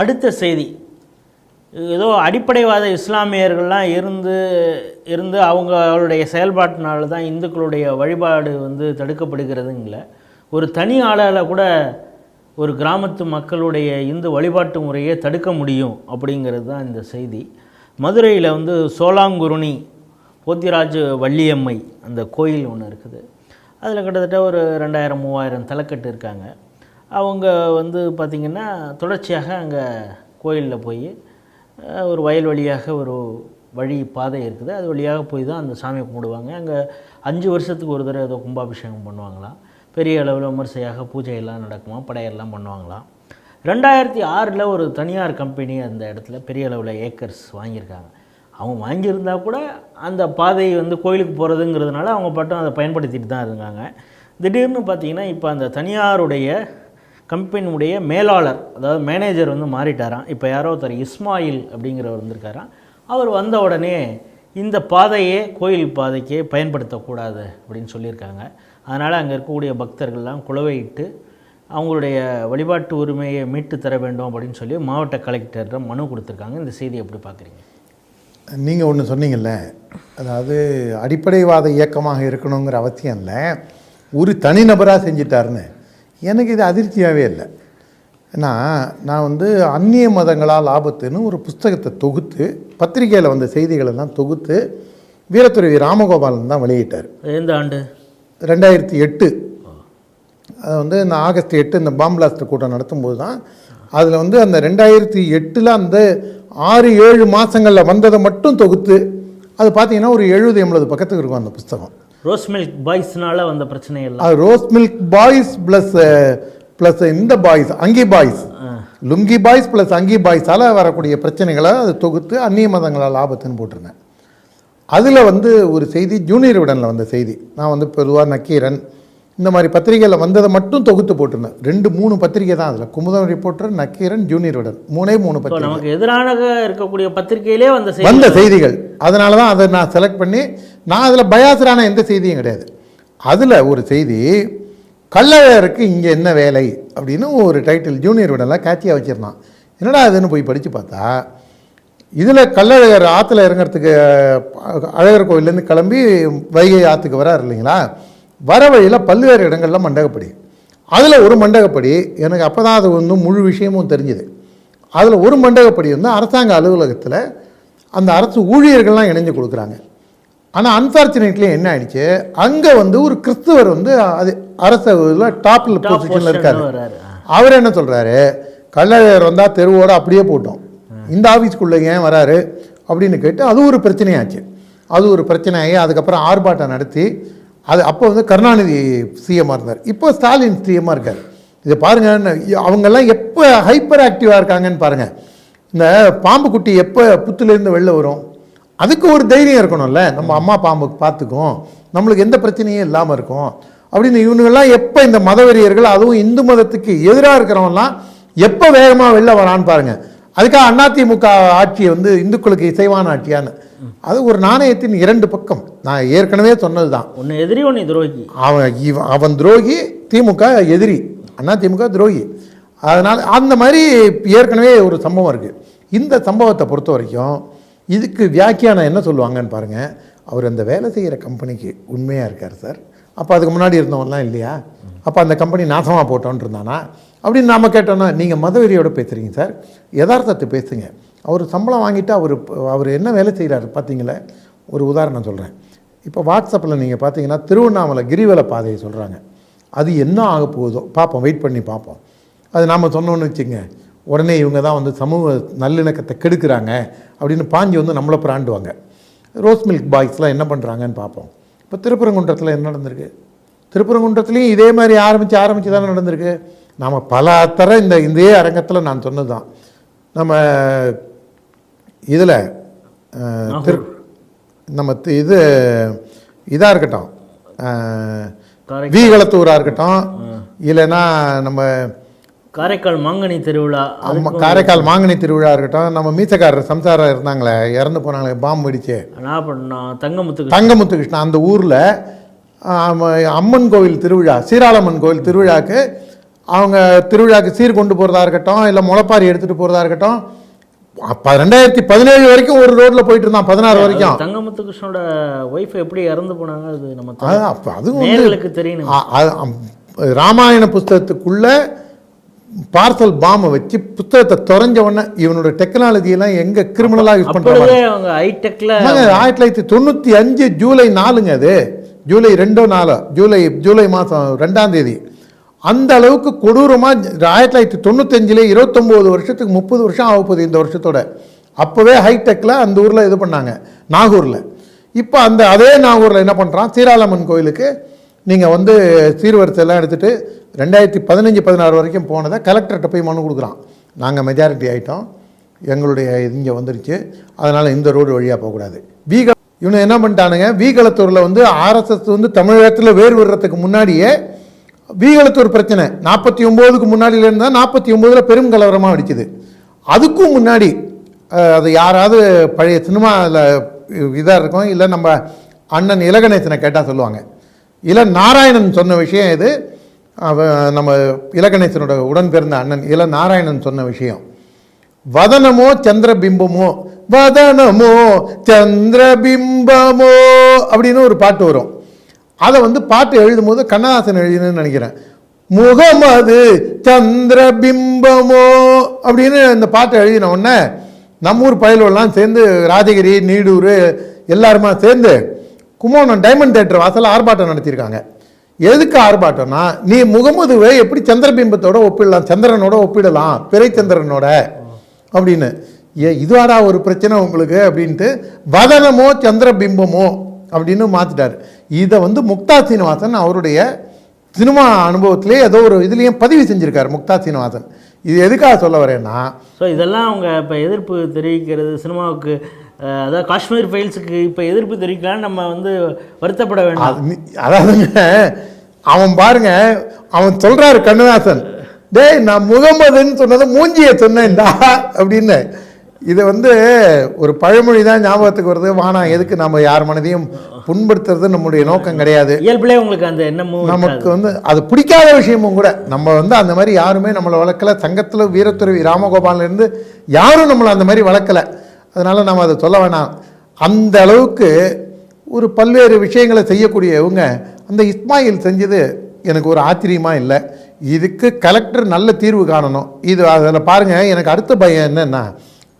அடுத்த செய்தி. ஏதோ அடிப்படைவாத இஸ்லாமியர்கள்லாம் இருந்து இருந்து அவங்களுடைய செயல்பாட்டினால தான் இந்துக்களுடைய வழிபாடு வந்து தடுக்கப்படுகிறதுங்கள ஒரு தனி ஆளால் கூட ஒரு கிராமத்து மக்களுடைய இந்து வழிபாட்டு முறையை தடுக்க முடியும் அப்படிங்கிறது தான் இந்த செய்தி. மதுரையில் வந்து சோலாங்குருணி போத்திராஜ் வள்ளியம்மை அந்த கோயில் ஒன்று இருக்குது. அதில் கிட்டத்தட்ட ஒரு ரெண்டாயிரம் மூவாயிரம் தலைக்கட்டு இருக்காங்க. அவங்க வந்து பார்த்திங்கன்னா தொடர்ச்சியாக அங்கே கோயிலில் போய் ஒரு வயல் வழியாக ஒரு வழி பாதை இருக்குது. அது வழியாக போய் தான் அந்த சாமியை கும்பிடுவாங்க. அங்கே அஞ்சு வருஷத்துக்கு ஒரு தடவை ஏதோ கும்பாபிஷேகம் பண்ணுவாங்களாம். பெரிய அளவில் விமர்சையாக பூஜை எல்லாம் நடக்குமா படையெல்லாம் பண்ணுவாங்களாம். ரெண்டாயிரத்தி ஆறில் ஒரு தனியார் கம்பெனி அந்த இடத்துல பெரிய அளவில் ஏக்கர்ஸ் வாங்கியிருக்காங்க. அவங்க வாங்கியிருந்தா கூட அந்த பாதை வந்து கோயிலுக்கு போகிறதுங்கிறதுனால அவங்க பாட்டும் அதை பயன்படுத்திட்டு தான் இருந்தாங்க. திடீர்னு பார்த்தீங்கன்னா இப்போ அந்த தனியாருடைய கம்பெனியுடைய மேலாளர் அதாவது மேனேஜர் வந்து மாறிட்டாராம். இப்போ யாரோ ஒருத்தர் இஸ்மாயில் அப்படிங்கிறவர் வந்திருக்காராம். அவர் வந்த உடனே இந்த பாதையே கோயில் பாதைக்கே பயன்படுத்தக்கூடாது அப்படின்னு சொல்லியிருக்காங்க. அதனால் அங்கே இருக்கக்கூடிய பக்தர்கள்லாம் குழவையிட்டு அவங்களுடைய வழிபாட்டு உரிமையை மீட்டு தர வேண்டும் அப்படின்னு சொல்லி மாவட்ட கலெக்டரிடம் மனு கொடுத்துருக்காங்க. இந்த செய்தியை எப்படி பார்க்குறீங்க? நீங்கள் ஒன்று சொன்னீங்கல்ல அதாவது அடிப்படைவாத இயக்கமாக இருக்கணுங்கிற அவசியம் இல்லை. ஒரு தனிநபராக செஞ்சிட்டாருன்னு. எனக்கு இது அதிர்ச்சியாகவே இல்லை. ஏன்னா நான் வந்து அந்நிய மதங்களால் ஆபத்துன்னு ஒரு புஸ்தகத்தை தொகுத்து பத்திரிகையில் வந்த செய்திகளெல்லாம் தொகுத்து வீரத்துறை ராமகோபாலன் தான் வெளியிட்டார். எந்த ஆண்டு? ரெண்டாயிரத்தி எட்டு. அது வந்து இந்த ஆகஸ்ட் எட்டு இந்த பாம் பிளாஸ்டர் கூட்டம் நடத்தும்போது தான் அதில் வந்து அந்த ரெண்டாயிரத்தி எட்டில் அந்த ஆறு ஏழு மாதங்களில் வந்ததை மட்டும் தொகுத்து அது பார்த்தீங்கன்னா ஒரு எழுபது எண்பது பக்கத்துக்கு இருக்கும் அந்த புஸ்தகம். ரோஸ் மில்க் பாய்ஸ்னால வந்த பிரச்சனை எல்லாம் அது rose milk boys plus plus இந்த பாய்ஸ் அங்கி பாய்ஸ் லுங்கி பாய்ஸ் ப்ளஸ் அங்கி பாய்ஸால் வரக்கூடிய பிரச்சனைகளை அது தொகுத்து அந்நிய மதங்களால் ஆபத்துன்னு போட்டிருந்தேன். அதில் வந்து ஒரு செய்தி ஜூனியர் விடனில் வந்த செய்தி. நான் வந்து பொதுவாக நக்கீரன் இந்த மாதிரி பத்திரிகையில் வந்ததை மட்டும் தொகுத்து போட்டிருந்தேன். ரெண்டு மூணு பத்திரிகை தான் அதில். குமுதம் ரிப்போர்ட்டர் நக்கீரன் ஜூனியர் விடன் மூணே மூணு பத்திரிகை. நமக்கு எதிரான இருக்கக்கூடிய பத்திரிகையிலே வந்த வந்த செய்திகள். அதனால தான் அதை நான் செலக்ட் பண்ணி நான் அதில் பயாசரான எந்த செய்தியும் கிடையாது. அதில் ஒரு செய்தி கள்ளழகருக்கு இங்கே என்ன வேலை? அப்படின்னு ஒரு டைட்டில் ஜூனியர் விடலாம் கேட்சியாக வச்சிருந்தான். என்னடா அதுன்னு போய் படித்து பார்த்தா இதில் கள்ளழகர் ஆற்றுல இறங்குறதுக்கு அழகர் கோயிலேருந்து கிளம்பி வைகை ஆற்றுக்கு வரார் இல்லைங்களா? வர வழியில் பல்வேறு இடங்கள்ல மண்டகப்படி. அதில் ஒரு மண்டகப்படி எனக்கு அப்போ தான் அது வந்து முழு விஷயமும் தெரிஞ்சுது. அதில் ஒரு மண்டகப்படி வந்து அரசாங்க அலுவலகத்தில் அந்த அரசு ஊழியர்கள்லாம் இணைஞ்சு கொடுக்குறாங்க. ஆனால் அன்ஃபார்ச்சுனேட்லி என்ன ஆயிடுச்சு? அங்கே வந்து ஒரு கிறிஸ்துவர் வந்து அது அரசு டாப்பில் பொசிஷனில் இருக்காரு. அவர் என்ன சொல்கிறாரு கள்ளழகர் வந்தால் தெருவோட அப்படியே போட்டோம். இந்த ஆஃபீஸ்க்குள்ளே ஏன் வராரு? அப்படின்னு கேட்டு அது ஒரு பிரச்சனையாச்சு. அது ஒரு பிரச்சனையாகி அதுக்கப்புறம் ஆர்ப்பாட்டம் நடத்தி அது அப்போ வந்து கருணாநிதி சிஎம்மாக இருந்தார். இப்போ ஸ்டாலின் சிஎம்மாக இருக்கார். இதை பாருங்க அவங்கெல்லாம் எப்போ ஹைப்பர் ஆக்டிவாக இருக்காங்கன்னு பாருங்கள் இந்த பாம்பு குட்டி எப்போ புத்துலேருந்து வெளில வரும்? அதுக்கு ஒரு தைரியம் இருக்கணும்ல. நம்ம அம்மா பாம்பு பார்த்துக்கும் நம்மளுக்கு எந்த பிரச்சனையும் இல்லாமல் இருக்கும். அப்படின்னு இவனுங்கெல்லாம் எப்போ இந்த மதவெறியர்கள் அதுவும் இந்து மதத்துக்கு எதிராக இருக்கிறவன்லாம் எப்போ வேகமாக வெளில வரான்னு பாருங்க. அதுக்காக அதிமுக ஆட்சியை வந்து இந்துக்களுக்கு இசைவான ஆட்சியான்னு. அது ஒரு நாணயத்தின் இரண்டு பக்கம். நான் ஏற்கனவே சொன்னது தான் ஒன்று எதிரி ஒன்று துரோகி. அவன் இவன் அவன் துரோகி திமுக எதிரி. அண்ணா திமுக துரோகி. அதனால் அந்த மாதிரி ஏற்கனவே ஒரு சம்பவம் இருக்குது இந்த சம்பவத்தை பொறுத்த வரைக்கும் இதுக்கு வியாக்கியானம் என்ன சொல்லுவாங்கன்னு பாருங்கள் அவர் அந்த வேலை செய்கிற கம்பெனிக்கு உண்மையாக இருக்கார் சார். அப்போ அதுக்கு முன்னாடி இருந்தவன்லாம் இல்லையா? அப்போ அந்த கம்பெனி நாசமாக போட்டோன்னு இருந்தானா? அப்படின்னு நாம் கேட்டோன்னா நீங்கள் மதவெறியோட பேசுகிறீங்க சார். யதார்த்தத்தை பேசுங்க. அவர் சம்பளம் வாங்கிட்டு அவர் அவர் என்ன வேலை செய்கிறாரு பார்த்தீங்களே ஒரு உதாரணம் சொல்கிறேன் இப்போ வாட்ஸ்அப்பில் நீங்கள் பார்த்தீங்கன்னா திருவண்ணாமலை கிரிவல பாதையை சொல்கிறாங்க அது என்ன ஆக போகுதோ பார்ப்போம் வெயிட் பண்ணி பார்ப்போம் அது நாம் சொன்னோன்னு வச்சுங்க உடனே இவங்க தான் வந்து சமூக நல்லிணக்கத்தை கெடுக்குறாங்க அப்படின்னு பாஞ்சி வந்து நம்மளை பிராண்டுவாங்க. ரோஸ் மில்க் பாய்ஸ்லாம் என்ன பண்ணுறாங்கன்னு பார்ப்போம் இப்போ திருப்பரங்குன்றத்தில் என்ன நடந்திருக்கு? திருப்பரங்குன்றத்துலேயும் இதே மாதிரி ஆரம்பித்து ஆரம்பித்து தானே நடந்திருக்கு. நாம் பல தர இந்த இதே அரங்கத்தில் நான் சொன்னது தான் நம்ம இதில் திரு நம்ம தி- இது இதாக இருக்கட்டும். வீகளத்தூராக இருக்கட்டும். இல்லைன்னா நம்ம காரைக்கால் மாங்கனி திருவிழா அம்மா காரைக்கால் மாங்கனி திருவிழா இருக்கட்டும். நம்ம மீசக்காரர் சம்சாரம் இருந்தாங்களே இறந்து போனாங்களே பாம்பு வெடிச்சு. தங்கமுத்துக்கு தங்கமுத்து கிருஷ்ணன் அந்த ஊரில் அம்மன் கோவில் திருவிழா சீராளம்மன் கோவில் திருவிழாக்கு அவங்க திருவிழாக்கு சீர் கொண்டு போகிறதா இருக்கட்டும் இல்லை முளைப்பாரி எடுத்துகிட்டு போகிறதா இருக்கட்டும் ரெண்டாயிரத்தி பதினேழு வரைக்கும் ஒரு ரோட்டில் போயிட்டு இருந்தான் பதினாறு வரைக்கும். தங்கமுத்து கிருஷ்ணனோட ஒய்ஃப் எப்படி இறந்து போனாங்க அது நம்ம அதுவும் தெரியணும். அம், ராமாயண புஸ்தகத்துக்குள்ள பார்சல் பாம்பை வச்சு புத்தகத்தை தொலைஞ்ச உடனே இவனோட டெக்னாலஜி எல்லாம் எங்க கிரிமினலாக யூஸ் பண்ணுறாங்க ஹைடெக்ல ஆயிரத்தி தொள்ளாயிரத்தி தொண்ணூற்றி அஞ்சு ஜூலை நாலுங்க அது. ஜூலை ரெண்டோ நாலோ ஜூலை ஜூலை மாதம் ரெண்டாம் தேதி. அந்த அளவுக்கு கொடூரமாக ஆயிரத்தி தொள்ளாயிரத்தி தொண்ணூத்தஞ்சில் இருபத்தொம்போது வருஷத்துக்கு முப்பது வருஷம் ஆக போகுது இந்த வருஷத்தோட. அப்போவே ஹைடெக்கில் அந்த ஊரில் இது பண்ணாங்க நாகூரில். இப்போ அந்த அதே நாகூரில் என்ன பண்ணுறான் சீராளம்மன் கோயிலுக்கு நீங்கள் வந்து சீர்வரிசையெல்லாம் எடுத்துகிட்டு ரெண்டாயிரத்தி பதினஞ்சு பதினாறு வரைக்கும் போனதை கலெக்டர்கிட்ட போய் மனு கொடுக்குறான். நாங்கள் மெஜாரிட்டி ஆகிட்டோம் எங்களுடைய இங்கே வந்துருச்சு. அதனால் இந்த ரோடு வழியாக போகக்கூடாது. வீக இவனை என்ன பண்ணிட்டானுங்க? வீகளத்தூரில் வந்து ஆர்எஸ்எஸ் வந்து தமிழகத்தில் வேர் விடுறதுக்கு முன்னாடியே வீகளத்தூர் பிரச்சனை. நாற்பத்தி ஒம்போதுக்கு முன்னாடியிலேருந்து தான் நாற்பத்தி ஒம்போதில் பெரும் கலவரமாக அடிக்குது அதுக்கும் முன்னாடி அது யாராவது பழைய சினிமாவில் இதாக இருக்கும் இல்லை நம்ம அண்ணன் இலகணேசனை கேட்டால் சொல்லுவாங்க. இள நாராயணன் சொன்ன விஷயம் இது. நம்ம இலகணேசனோட உடன் பிறந்த அண்ணன் இள நாராயணன் சொன்ன விஷயம். வதனமோ சந்திரபிம்பமோ வதனமோ சந்திரபிம்பமோ அப்படின்னு ஒரு பாட்டு வரும். அதை வந்து பாட்டு எழுதும்போது கண்ணதாசன் எழுதினு நினைக்கிறேன். முகமது சந்திரபிம்பமோ அப்படின்னு இந்த பாட்டை எழுதின உடனே நம்ம ஊர் பயலுவெல்லாம் சேர்ந்து ராஜகிரி நீடூர் எல்லாருமா சேர்ந்து கும்போணம் டைமண்ட் தேட்டர் வாசல்ல ஆர்ப்பாட்டம் நடத்தியிருக்காங்க. எதுக்கு ஆர்ப்பாட்டம்னா நீ முகமதுவை எப்படி சந்திரபிம்பத்தோட ஒப்பிடலாம் சந்திரனோட ஒப்பிடலாம் பிறைச்சந்திரனோட அப்படின்னு. ஏ இதுவாடா ஒரு பிரச்சனை உங்களுக்கு அப்படின்ட்டு வதனமோ சந்திரபிம்பமோ அப்படின்னு மாற்றிட்டார் இதை வந்து முக்தா சீனிவாசன் அவருடைய சினிமா அனுபவத்திலே ஏதோ ஒரு இதுலேயும் பதிவு செஞ்சுருக்காரு முக்தா சீனிவாசன். இது எதுக்காக சொல்ல வரேன்னா ஸோ இதெல்லாம் அவங்க இப்போ எதிர்ப்பு தெரிவிக்கிறது சினிமாவுக்கு அதாவது காஷ்மீர் ஃபைல்ஸுக்கு இப்போ எதிர்ப்பு தெரிவிக்கலாம்னு நம்ம வந்து வருத்தப்பட வேண்டாம். அதாவதுங்க அவன் பாருங்க அவன் சொல்றாரு கண்ணதாசன் டேய் நான் முகமதுன்னு சொன்னதை மூஞ்சியை சொன்னேன்டா அப்படின்னு. இது வந்து ஒரு பழமொழி தான் ஞாபகத்துக்கு வருது. வானா எதுக்கு நம்ம யார் மனதையும் புண்படுத்துறது நம்முடைய நோக்கம் கிடையாது. இயல்பிலே உங்களுக்கு அந்த எண்ணமும் நமக்கு வந்து அது பிடிக்காத விஷயமும் கூட. நம்ம வந்து அந்த மாதிரி யாருமே நம்மளை வளர்க்கல. சங்கத்தில் வீரத்துறவி ராமகோபால்ல இருந்து யாரும் நம்மளை அந்த மாதிரி வளர்க்கல. அதனால நம்ம அதை சொல்ல வேணாம். அந்த அளவுக்கு ஒரு பல்வேறு விஷயங்களை செய்யக்கூடிய இவங்க அந்த இஸ்மாயில் செஞ்சது எனக்கு ஒரு ஆச்சரியமா இல்லை. இதுக்கு கலெக்டர் நல்ல தீர்வு காணணும். இது அதில் பாருங்க எனக்கு அடுத்த பயம் என்னன்னா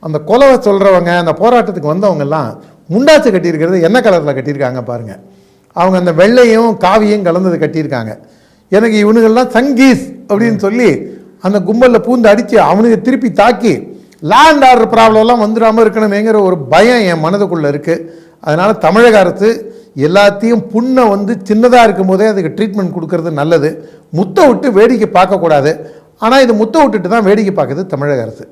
அந்த கொலவை சொல்கிறவங்க அந்த போராட்டத்துக்கு வந்தவங்கெல்லாம் முண்டாச்சு கட்டியிருக்கிறது என்ன கலரில் கட்டியிருக்காங்க பாருங்கள் அவங்க அந்த வெள்ளையும் காவியும் கலந்தது கட்டியிருக்காங்க. எனக்கு இவனுகள்லாம் சங்கீஸ் அப்படின்னு சொல்லி அந்த கும்பலில் பூந்து அடித்து அவனுக்கு திருப்பி தாக்கி லேண்ட் ஆர்டர் ப்ராப்ளம்லாம் வந்துடாமல் இருக்கணுமேங்கிற ஒரு பயம் என் மனதுக்குள்ளே இருக்குது அதனால் தமிழக அரசு எல்லாத்தையும் புண்ணை வந்து சின்னதாக இருக்கும்போதே அதுக்கு ட்ரீட்மெண்ட் கொடுக்கறது நல்லது. முத்த விட்டு வேடிக்கை பார்க்கக்கூடாது. ஆனால் இது முத்த விட்டுட்டு தான் வேடிக்கை பார்க்குது தமிழக அரசு.